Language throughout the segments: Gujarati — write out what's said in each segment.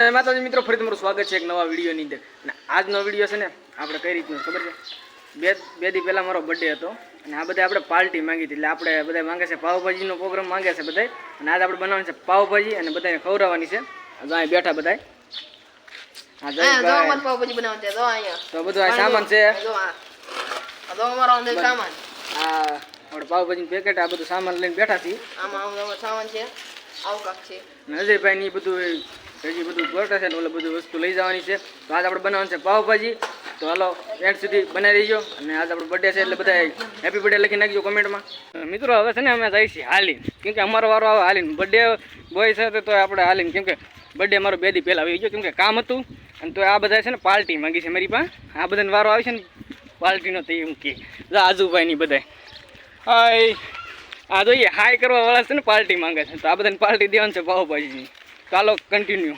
માતાજી મિત્રો ફરી તમારું સ્વાગત છે એક નવા વિડીયોની અંદર. અને આજનો વીડિયો છે ને આપણે કઈ રીતનો ખબર છે? બે બે દી પહેલાં મારો બર્થડે હતો. અને આ બધા આપણે પાર્ટી માંગી હતી. એટલે આપણે બધા માંગે છે પાવભાજીનો પ્રોગ્રામ માંગે છે બધા અને આજ આપણે બનાવવાની છે પાવભાજી અને બધાને ખવડાવવાની છે. અહીં બેઠા બધા હા હા, જો જયભાઈ અમારે પાવભાજી બનાવવા છે, જો અહીંયા. તો બધું આ સામાન છે. આપણે પાવભાજીનું પેકેટ આ બધું સામાન લઈને બેઠા છીએ. આમાં સામાન છે. આવું કાક છે. નજરભાઈ ની બધું હજી બધું ગોઠે છે ને ઓલે બધું વસ્તુ લઈ જવાની છે. તો આજ આપણે બનાવવાનું છે પાવભાજી. તો હાલો એન્ડ સુધી બનાવી રહીજો અને આજ આપણો બર્થડે છે એટલે બધા હેપી બર્થડે લખી નાખજો કોમેન્ટમાં મિત્રો, હવે છે ને અમે જઈએ છીએ હાલીન. કેમકે અમારો વારો આવે હાલીન. બર્થડે બોય છે તો આપણે હાલીન. કેમકે બર્થડે અમારો બે દી પહેલાં આવી ગયો. કેમ કે કામ હતું. અને તો આ બધા છે ને પાર્ટી માંગી છે મારી પાસે. આ બધાને વારો આવે છે ને પાર્ટીનો તો એમ કે. આજુભાઈની બધા હાય. આ જોઈએ, હાય કરવા વાળા છે ને પાર્ટી માંગે છે. તો આ બધાને પાર્ટી દેવાનું છે પાવભાજીની. ચાલો કન્ટિન્યુ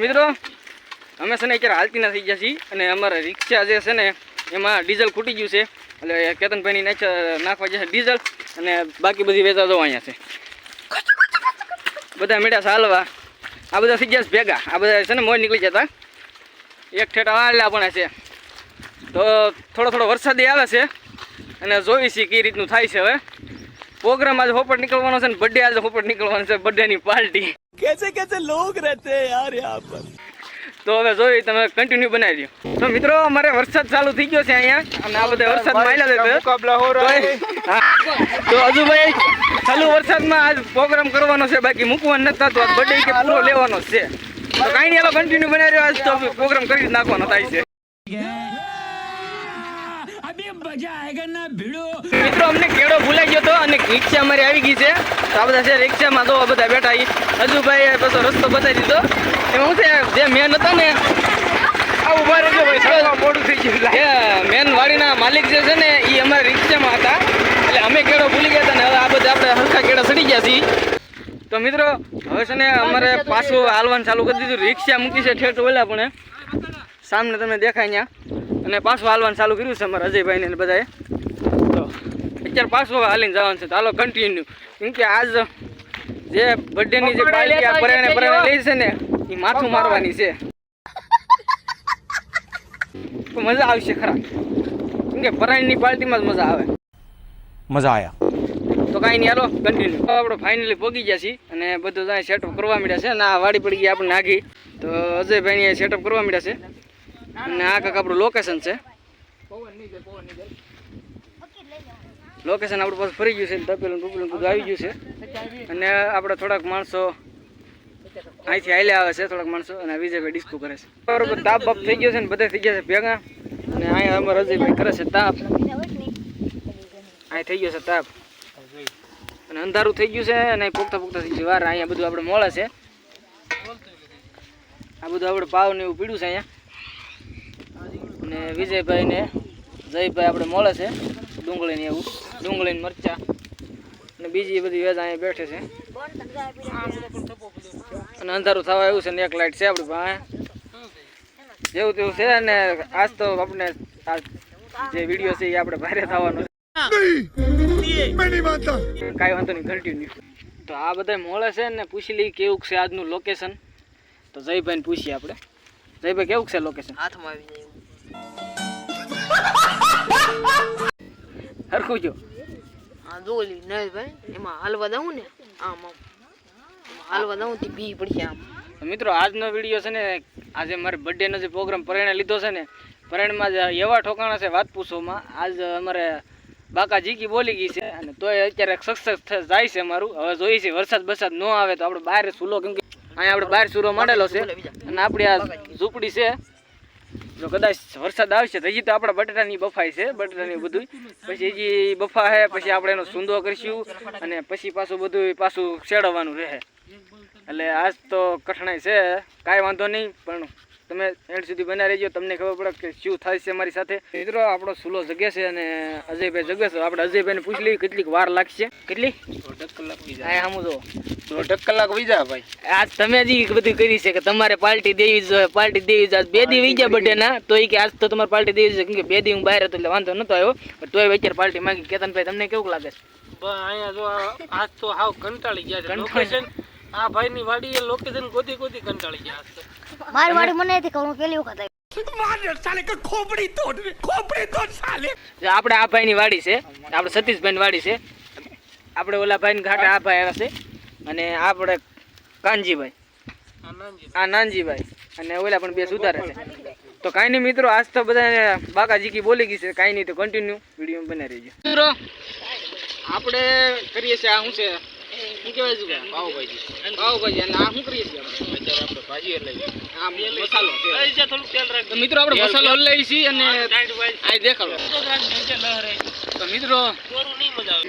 મિત્રો, અમે છે ને અત્યારે હાલતી થઈ ગયા છીએ અને અમારા રિક્ષા જે છે ને, એમાં ડીઝલ ખૂટી ગયું છે. એટલે કેતનભાઈની નાખ, નાખવા જશે ડીઝલ અને બાકી બધી વેચા દો અહીંયા છે. બધા મીઠા સાલવા આ બધા થઈ ગયા ભેગા. આ બધા છે ને મોજ નીકળી જતા એક ઠેઠ હાલા પણ છે. તો થોડો થોડો વરસાદી આવે છે અને જોઈશી છીએ કઈ રીતનું થાય છે હવે. પ્રોગ્રામ આજે હોપટ નીકળવાનો છે ને બર્થડે આજે હોપટ નીકળવાનો છે બર્થડેની પાર્ટી. કેસે કેસે લોગ રહેતે યાર યહાં પર. તો હવે જોઈ તમે કન્ટિન્યુ બનાવી દો તો મિત્રો મારે વરસાદ ચાલુ થઈ ગયો છે અહીંયા અને આ બધા વરસાદ માયલા તો હજુ ભાઈ ચાલુ વરસાદમાં આજ પ્રોગ્રામ કરવાનો છે બાકી મૂકવાનું નથી થતો. બર્થડે કે પૂરો લેવાનો છે. તો કાંઈ નહીં કન્ટિન્યુ બનાવી રહ્યો. આજ તો પ્રોગ્રામ કરી નાખવાનો થાય છે. મિત્રો અમને કેળો ભૂલાઈ ગયો હતો અને રિક્ષા અમારી આવી ગઈ છે. તો આ બધા છે રિક્ષામાં તો બધા બેઠા એ હજુભાઈ પછી રસ્તો બતાવી દીધો. એમાં શું છે જે મેન હતા ને મોડું થઈ ગયું મેન વાડીના માલિક જે છે ને એ અમારા રિક્ષામાં હતા. એટલે અમે કેળો ભૂલી ગયા હતા ને હવે આ બધા આપણે હરખા કેળા સડી ગયા છીએ. તો મિત્રો હવે છે ને અમારે પાછું હાલવાનું ચાલુ કરી દીધું. રિક્ષા મૂકી છે ઠેઠ ઓલા પણ. સામને તમે દેખાય ત્યાં અને પાછું હાલવાનું ચાલુ કર્યું છે અમારા અજયભાઈને બધાએ. તો અત્યારે પાછું હાલીને જવાનું છે. ચાલો કન્ટિન્યુ કેમ કે આજ જે બર્થડેની જે પાર્ટી આ પરાણે પરાણે લઈ છે ને એ માથું મારવાની છે. તો મજા આવશે ખરા. કેમ કે પરાણની પાર્ટીમાં જ મજા આવે. મજા આવ્યા તો કાંઈ નહીં હાલો કન્ટિન્યુ આપણે ફાઇનલી પહોંચી ગયા છીએ અને બધું ત્યાં સેટઅપ કરવા મળ્યા છે. અને આ વાડી પડી ગઈ આપણે નાખી તો અજયભાઈ સેટઅપ કરવા મળ્યા છે. અને આ કાંક આપણું લોકેશન છે. લોકેશન આપણું પાસે ફરી ગયું છે. તપેલું ટુપેલું બધું આવી ગયું છે. અને આપણે થોડાક માણસો અહીંથી હાલે આવે છે થોડાક માણસો. અને વિજયભાઈ ડિસ્કો કરે છે. બરોબર તાપ બાપ થઈ ગયો છે ને બધા થઈ ગયા છે ભેગા. અને અહીંયા અમારા અજયભાઈ કરે છે તાપ. અહીં થઈ ગયો છે તાપ. અને અંધારું થઈ ગયું છે અને પોખતા પોગતા થઈ ગયું વાર અહીંયા બધું આપણે મળે છે. આ બધું આપણે પાવ ને એવું પીડ્યું છે અહીંયા. અને વિજયભાઈ ને જયભાઈ આપણે મળે છે, ડુંગળી ને એવું. ડુંગળી ને મરચા. અને બીજી બધી વેજ અહીંયા બેઠે છે. અને અંધારું થવા એવું છે ને એક લાઇટ છે આપણી પાસે. જેવું તેવું છે અને આજ તો આપણે જે વીડિયો છે એ આપણે ભારે થવાનો છે કાંઈ વાંધો નહીં કન્ટિન્યુ તો આ બધા મોળે છે ને પૂછી લઈ કેવું છે આજનું લોકેશન તો જયભાઈને પૂછીએ આપણે. જયભાઈ કેવું છે લોકેશન હાથમાં આવી જાય હરખું જો. આ જો ઓલી ભાઈ એમાં હાલવા દઉં ને? આમ આમ. હાલવા દઉં તે બી પડશે આમ. મિત્રો આજનો વીડિયો છે ને આજે મારે બર્થડેનો જે પ્રોગ્રામ પરણે લીધો છે ને પરણમાં જ એવા ઠોકાણા છે વાત પૂછોમાં. આજ અમારે બાકા જીકી બોલી ગઈ છે. અને તોય અત્યારે સક્સેસ જાય છે અમારું હવે જોઈએ છે વરસાદ બરસાદ ન આવે તો આપણે બહાર સુલો કેમ કે અહીંયા આપણે બહાર સુરો માંડેલો છે. અને આપણી આ ઝૂંપડી છે, જો કદાચ વરસાદ આવશે તો હજી તો આપણા બટાટાની બફાઈ છે, બટાટાની બધું પછી હજી બફા છે પછી આપણે એનો સૂંદો કરીશું અને પછી પાછું બધું પાછું શેડવવાનું રહે. એટલે આજ તો કઠણાઈ છે, કાંઈ વાંધો નહીં, પણ તમે એન્ડ સુધી બના રહેજો. તમને ખબર પડે કે શું થાય છે મારી સાથે. મિત્રો આપણો સુલો જગે છે અને અજયભાઈ જગે છે. આપણે અજયભાઈને પૂછી લઈએ કેટલીક વાર લાગશે. કેટલી? દોઢ કલાક વીજા. હા હું જો દોઢ કલાક વીજા ભાઈ. આજ તમે જ બધું કરી છે કે તમારે પાર્ટી દેવી જોઈએ પાર્ટી દેવી જોઈએ બે દી વીજા બટે બર્થડે ના. તો એ કે આજ તો તમારે પાર્ટી દેવી છે કેમ કે બે દી હું બહાર હતો એટલે વાંધો નતો આવ્યો. પણ તોય વચ્ચે પાર્ટી માંગી. કેતનભાઈ તમને કેવું લાગે? છે અહીંયા જો આજ તો હાવ કંટાળી ગયા છે. લોકેશન આ ભાઈ ની વાડી એ લોકેશન ગોતી ગોતી કંટાળી ગયા છે. મારી વાડી મને નથી કહું પેલી વખત આપણે આ ભાઈ ની વાડી છે આપણે સતીશભાઈ ની વાડી છે. આપણે ઓલા ભાઈ ઘાટે આ ભાઈ આવ્યા છે અને આપણે કાનજીભાઈ. આ નાનજીભાઈ. અને ઓલા પણ બે સુધારે છે. તો કાંઈ નહીં મિત્રો આજ તો બધા બાકાજી કી બોલી ગઈ છે કાંઈ નહીં તો કન્ટિન્યુ વીડિયો બનાવી રહીજો. મિત્રો આપણે કરીએ છીએ આ શું છે? મિત્રો આપણે મસાલો લઈ છીએ અને દેખાડો. મિત્રો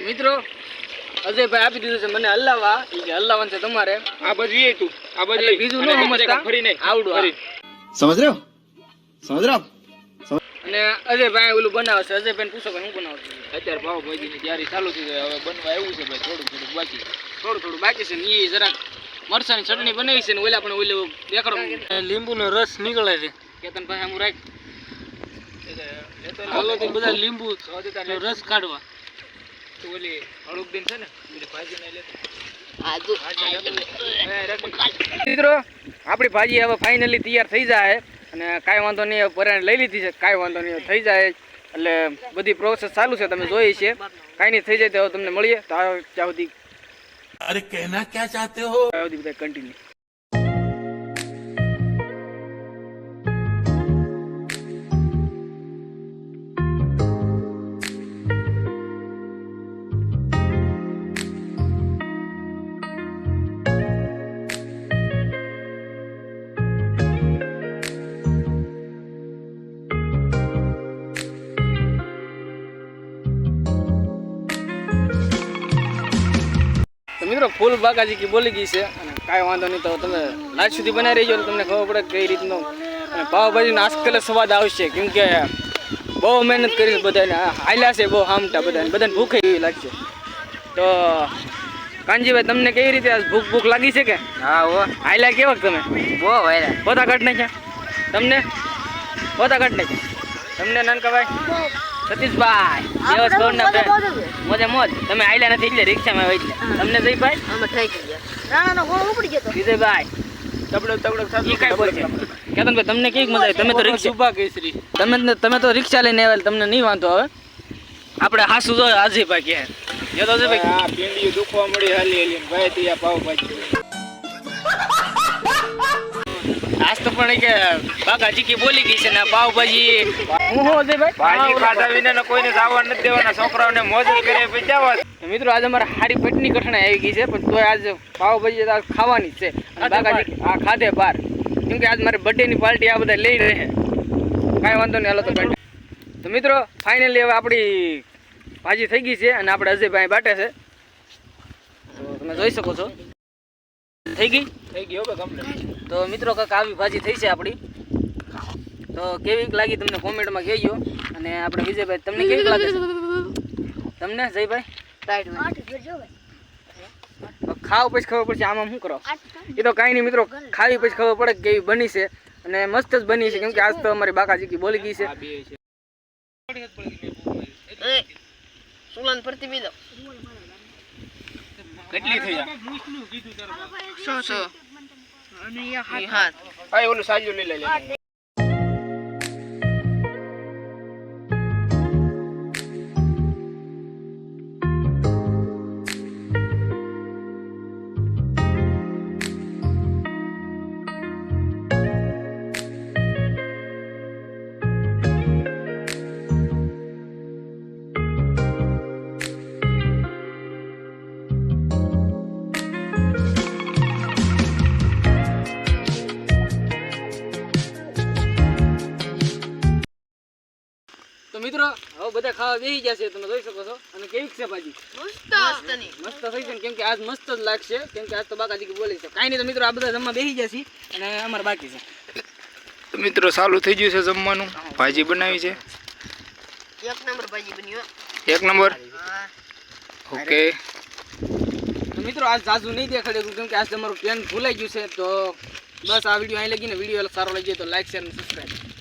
મિત્રો અજયભાઈ આપી દીધું છે મને હલાવા કે હલાવવાનું છે તમારે. આ બાજુ તું. આ બાજુ બીજું ફરી નહીં આવડું સમજ રહ્યો સમજ રહ્યો ને અજયભાઈ ઓલું બનાવશે અજયભાઈ પૂછો ભાઈ હું બનાવશે અત્યારે ભાવ ભાજી તૈયારી ચાલુ થઈ ગઈ. હવે બનવા એવું છે ભાઈ થોડું થોડું બાકી. થોડું થોડું બાકી છે ને એ જરાક મરસાની ચટણી બનાવી છે ને ઓલા પણ ઓલે દેખાડો. લીંબુનો રસ નીકળે છે. કેતન ભાઈ આમ રાખ. હાલો તો બધા લીંબુ રસ કાઢવા. ઓલી હળુક દિન છે ને ભાજી નહીં લેતો. મિત્રો આપણી ભાજી હવે ફાઇનલી તૈયાર થઈ જાય. અને કાંઈ વાંધો નહીં પરાણે લઈ લીધી છે કાંઈ વાંધો નહીં થઈ જાય. એટલે બધી પ્રોસેસ ચાલુ છે તમે જોઈએ છે. કાંઈ નહીં થઈ જાય તો તમને મળીએ. તો ત્યાં સુધી. અરે કહેના ક્યાં ચાહતે હો? બધા કન્ટિન્યુ મિત્રો ફૂલ બાકાજી કી બોલી ગઈ છે. અને કાંઈ વાંધો નહીં તો તમે લાસ્ટ સુધી બનાવી રહીજો તો તમને ખબર પડે કઈ રીતનો અને પાવભાજીનો આજકાલ સ્વાદ આવશે. કેમ કે બહુ મહેનત કરી બધાને. હાલ્યા છે બહુ હામટા બધાને. બધાને ભૂખ એવી લાગશે. તો કાનજીભાઈ તમને કેવી રીતે ભૂખ ભૂખ લાગી છે કે? હા હો. હાલ્યા કેવા તમે? બહુ હાલ્યા. પોતા કાઢ નાખ્યા તમને? પોતા કાઢ નાખ્યા તમને નાનકાભાઈ? સતીશભાઈ દેવસ ગૌડના friend. મોજે મોજ તમે આયલા નથી એટલે રિક્ષામાં હોય એટલે. તમને જયભાઈ અમે થઈ ગયા. રાણાનો ગોળ ઉપડી ગયો તો. તબડો તબડક તબડક ઈ કાંઈ કેતન ભાઈ તમને કેવી મજા આવી? તમે તો રિક્ષા ઊભા કેસરી તમે તમે તો રિક્ષા લઈને આવેલ તમને નહીં વાંધો આવે. આપણે હાસુ જો અજયભાઈ કે. જો તો ભાઈ આ પીંડી દુખવા મળી હાલી હાલી ભાઈ ત્યાં પાવ ભાજી પણ કે બાકા ચીકી બોલી ગઈ છે ને પાવભાજી. હું હું ભાઈ? ભાજી ખાધા વિના કોઈને જવા નથી દેવાના. છોકરાઓને મોજ કરે પછી જવા મિત્રો આજે અમારે હારી પેટની કઠણાઈ આવી ગઈ છે પણ તોય આજ પાવભાજી તો આજ ખાવાની છે. અને બાકાજી આ ખાધે બાર. કેમ કે આજ મારે બર્થડેની પાર્ટી આ બધા લઈ રહે. કાંઈ વાંધો નહીં હાલો તો તો મિત્રો ફાઇનલી હવે આપણી ભાજી થઈ ગઈ છે અને આપણે અજયભાઈ બાટે છે. તો તમે જોઈ શકો છો. થઈ ગઈ? થઈ ગઈ કે કમ્પ્લીટ તો મિત્રો કાંક આવી ભાજી થઈ છે આપણી. તો કેવી લાગી તમને કોમેન્ટમાં કહેજો. અને આપણે વિજયભાઈ તમને કેવી લાગે છે? તમને જયભાઈ? ખાવ પછી ખબર પડશે આમાં શું કરો. એ તો કાંઈ નહીં મિત્રો ખાવી પછી ખબર પડે કે કેવી બની છે. અને મસ્ત જ બની છે કેમ કે આજ તો અમારી બાકાજી કી બોલી ગઈ છે. સુલન કેટલી થઈ જા સો ઈ હાથ ભાઈ ઓલું સાજુ લઈ લે. મિત્રો હવે બધા ખાવા બેસી જશે તમે જોઈ શકો છો. અને કેવી છે ભાજી? મસ્ત થઈ છે ને કેમ કે આજ મસ્ત જ લાગશે કેમ કે આજ તો બાકાજી કે બોલી છે. કાંઈ નહીં તો મિત્રો આ બધા જમવા બેસી જશે અને અમારે બાકી છે. મિત્રો ચાલુ થઈ ગયું છે જમવાનું. ભાજી બનાવી છે. એક નંબર ભાજી બની એક નંબર? હા. ઓકે. મિત્રો આજ જાજુ નહીં દેખાડ્યું કેમ કે આજ તમારું પ્લાન ભૂલાઈ ગયું છે. તો બસ આ વીડિયો અહીં લગીને વીડિયો સારો જાય તો લાઈક શેર અને સબસ્ક્રાઈબ